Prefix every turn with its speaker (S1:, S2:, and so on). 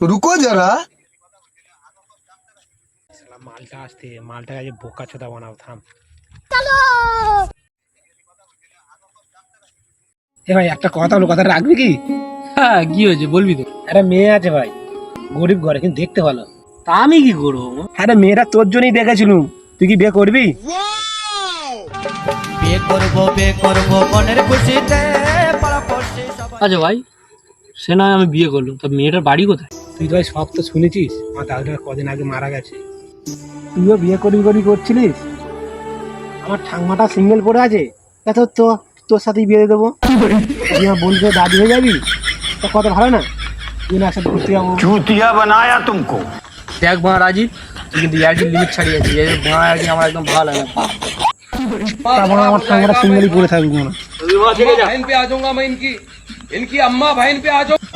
S1: रुको जरा
S2: মালটা আসতে মালটা কাছে বোকা চোদা বানাও থাম এ ভাই একটা কথা হলো কথা রাখবি কি
S3: হ্যাঁ কি হয়েছে বলবি তো
S2: একটা মেয়ে আছে ভাই গরিব ঘরে কিন্তু দেখতে ভালো
S3: তা আমি কি করবো
S2: আরে মেয়েটা তোর জন্যই দেখেছিলুম তুই কি বিয়ে করবি
S4: বিয়ে করবো বিয়ে করবো মনের খুশিতে পাড়াপড়শি সবাই
S3: আচ্ছা ভাই সে নয় আমি বিয়ে করলাম তা মেয়েটার বাড়ি কোথায়
S2: তুই তো ভাই সব তো শুনেছিস আমার দাদুটা কদিন আগে মারা গেছে তুইও বিয়ে করবি করবি করছিলিস আমার ঠাংমাটা সিঙ্গেল পড়ে আছে তা তোর তো তোর সাথেই বিয়ে দিয়ে দেবো তুই আমার বন্ধু দাদি হয়ে যাবি তা কত ভালো না তুই না একসাথে ঘুরতে যাবো
S5: चूतिया बनाया तुमको
S3: দেখ বাঁ রাজীব তুই কিন্তু ইয়ার্কি লিমিট ছাড়িয়েছি এই বাঁ আর কি আমার একদম ভালো লাগে না
S2: তারপর আমার ঠাংমাটা সিঙ্গেলই পড়ে থাকবি মনে হয়।
S3: তুই বাঁ থেকে যা
S6: बहन पे आ जाऊंगा मैं इनकी इनकी अम्मा बहन पे आ जाऊंगा